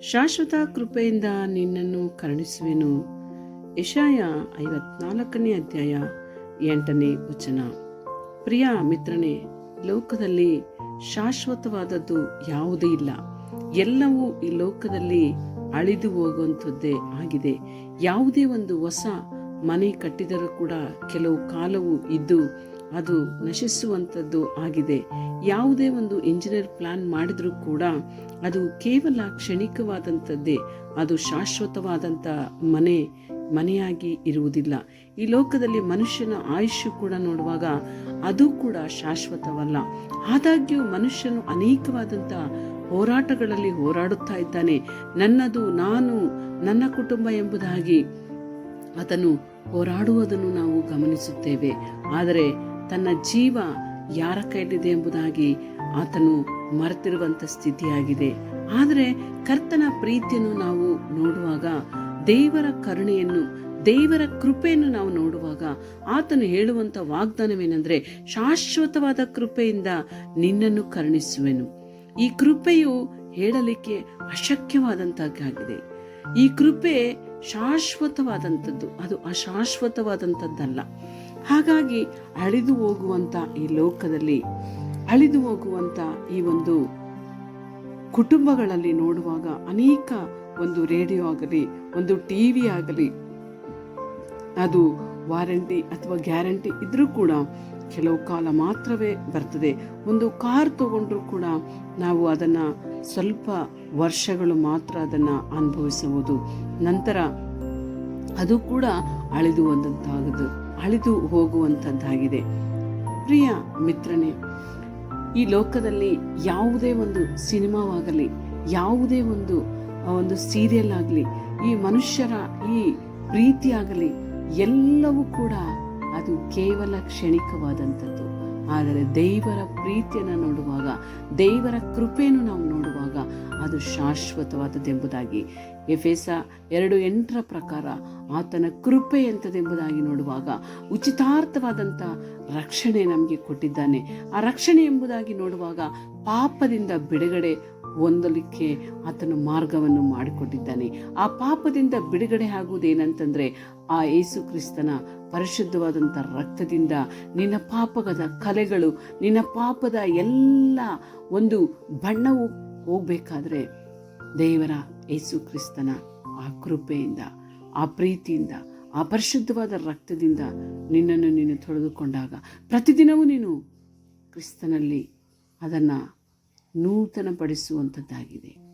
ಶಾಶ್ವತ ಕೃಪೆಯಿಂದ ನಿನ್ನನ್ನು ಕರುಣಿಸುವೆನು. ಯಶಾಯ ಐವತ್ನಾಲ್ಕನೇ ಅಧ್ಯಾಯ ಎಂಟನೇ ವಚನ. ಪ್ರಿಯ ಮಿತ್ರನೇ, ಲೋಕದಲ್ಲಿ ಶಾಶ್ವತವಾದದ್ದು ಯಾವುದೇ ಇಲ್ಲ. ಎಲ್ಲವೂ ಈ ಲೋಕದಲ್ಲಿ ಅಳಿದು ಹೋಗುವಂಥದ್ದೇ ಆಗಿದೆ. ಯಾವುದೇ ಒಂದು ಹೊಸ ಮನೆ ಕಟ್ಟಿದರೂ ಕೂಡ ಕೆಲವು ಕಾಲವು ಇದ್ದು ಅದು ನಶಿಸುವಂಥದ್ದು ಆಗಿದೆ. ಯಾವುದೇ ಒಂದು ಇಂಜಿನಿಯರ್ ಪ್ಲಾನ್ ಮಾಡಿದರೂ ಕೂಡ ಅದು ಕೇವಲ ಕ್ಷಣಿಕವಾದಂಥದ್ದೇ, ಅದು ಶಾಶ್ವತವಾದಂಥ ಮನೆ, ಮನೆಯಾಗಿ ಇರುವುದಿಲ್ಲ. ಈ ಲೋಕದಲ್ಲಿ ಮನುಷ್ಯನ ಆಯುಷ್ಯ ಕೂಡ ನೋಡುವಾಗ ಅದು ಕೂಡ ಶಾಶ್ವತವಲ್ಲ. ಆದಾಗ್ಯೂ ಮನುಷ್ಯನು ಅನೇಕವಾದಂಥ ಹೋರಾಟಗಳಲ್ಲಿ ಹೋರಾಡುತ್ತಾ ಇದ್ದಾನೆ. ನನ್ನದು, ನಾನು, ನನ್ನ ಕುಟುಂಬ ಎಂಬುದಾಗಿ ಅದನ್ನು ಹೋರಾಡುವುದನ್ನು ನಾವು ಗಮನಿಸುತ್ತೇವೆ. ಆದರೆ ತನ್ನ ಜೀವ ಯಾರ ಕೈಲಿದೆ ಎಂಬುದಾಗಿ ಆತನು ಮರೆತಿರುವಂಥ ಸ್ಥಿತಿಯಾಗಿದೆ. ಆದರೆ ಕರ್ತನ ಪ್ರೀತಿಯನ್ನು ನಾವು ನೋಡುವಾಗ, ದೇವರ ಕರುಣೆಯನ್ನು, ದೇವರ ಕೃಪೆಯನ್ನು ನಾವು ನೋಡುವಾಗ ಆತನು ಹೇಳುವಂಥ ವಾಗ್ದಾನವೇನೆಂದರೆ, ಶಾಶ್ವತವಾದ ಕೃಪೆಯಿಂದ ನಿನ್ನನ್ನು ಕರುಣಿಸುವೆನು. ಈ ಕೃಪೆಯು ಹೇಳಲಿಕ್ಕೆ ಅಶಕ್ಯವಾದಂತಾಗಿದೆ ಈ ಕೃಪೆ ಶಾಶ್ವತವಾದಂಥದ್ದು. ಅದು ಅಶಾಶ್ವತವಾದಂಥದ್ದಲ್ಲ. ಹಾಗಾಗಿ ಅಳಿದು ಹೋಗುವಂಥ ಈ ಲೋಕದಲ್ಲಿ, ಅಳಿದು ಹೋಗುವಂಥ ಈ ಒಂದು ಕುಟುಂಬಗಳಲ್ಲಿ ನೋಡುವಾಗ ಅನೇಕ ಒಂದು ರೇಡಿಯೋ ಆಗಲಿ, ಒಂದು ಟಿ ವಿ ಆಗಲಿ, ಅದು ವಾರಂಟಿ ಅಥವಾ ಗ್ಯಾರಂಟಿ ಇದ್ದರೂ ಕೂಡ ಕೆಲವು ಕಾಲ ಮಾತ್ರವೇ ಬರ್ತದೆ. ಒಂದು ಕಾರ್ ತಗೊಂಡ್ರೂ ಕೂಡ ನಾವು ಅದನ್ನು ಸ್ವಲ್ಪ ವರ್ಷಗಳು ಮಾತ್ರ ಅದನ್ನು ಅನುಭವಿಸಬಹುದು. ನಂತರ ಅದು ಕೂಡ ಅಳಿದು ಹೋದಂತಾಗದು, ಅಳಿದು ಹೋಗುವಂಥದ್ದಾಗಿದೆ ಪ್ರಿಯ ಮಿತ್ರನೇ, ಈ ಲೋಕದಲ್ಲಿ ಯಾವುದೇ ಒಂದು ಸಿನಿಮಾವಾಗಲಿ, ಯಾವುದೇ ಒಂದು ಒಂದು ಸೀರಿಯಲ್ ಆಗಲಿ, ಈ ಮನುಷ್ಯರ ಈ ಪ್ರೀತಿ ಆಗಲಿ, ಎಲ್ಲವೂ ಕೂಡ ಅದು ಕೇವಲ ಕ್ಷಣಿಕವಾದಂಥದ್ದು. ಆದರೆ ದೇವರ ಪ್ರೀತಿಯನ್ನು ನೋಡುವಾಗ, ದೇವರ ಕೃಪೆಯನ್ನು ನಾವು ನೋಡುವಾಗ ಅದು ಶಾಶ್ವತವಾದದ್ದೆಂಬುದಾಗಿ. ಎಫೆಸ ಎರಡು ಎಂಟರ ಪ್ರಕಾರ ಆತನ ಕೃಪೆ ಎಂಥದೆಂಬುದಾಗಿ ನೋಡುವಾಗ ಉಚಿತಾರ್ಥವಾದಂಥ ರಕ್ಷಣೆ ನಮಗೆ ಕೊಟ್ಟಿದ್ದಾನೆ. ಆ ರಕ್ಷಣೆ ಎಂಬುದಾಗಿ ನೋಡುವಾಗ ಪಾಪದಿಂದ ಬಿಡುಗಡೆ ಹೊಂದಲಿಕ್ಕೆ ಆತನು ಮಾರ್ಗವನ್ನು ಮಾಡಿಕೊಟ್ಟಿದ್ದಾನೆ. ಆ ಪಾಪದಿಂದ ಬಿಡುಗಡೆ ಆಗುವುದೇನಂತಂದರೆ, ಆ ಯೇಸು ಕ್ರಿಸ್ತನ ಪರಿಶುದ್ಧವಾದಂಥ ರಕ್ತದಿಂದ ನಿನ್ನ ಪಾಪದ ಕಲೆಗಳು, ನಿನ್ನ ಪಾಪದ ಎಲ್ಲ ಒಂದು ಬಣ್ಣವು ಹೋಗಬೇಕಾದ್ರೆ ದೇವರ ಯೇಸು ಕ್ರಿಸ್ತನ ಆ ಕೃಪೆಯಿಂದ, ಆ ಪ್ರೀತಿಯಿಂದ, ಆ ಪರಿಶುದ್ಧವಾದ ರಕ್ತದಿಂದ ನಿನ್ನನ್ನು ನೀನು ತೊಳೆದುಕೊಂಡಾಗ ಪ್ರತಿದಿನವೂ ನೀನು ಕ್ರಿಸ್ತನಲ್ಲಿ ಅದನ್ನು ನೂತನಪಡಿಸುವಂಥದ್ದಾಗಿದೆ.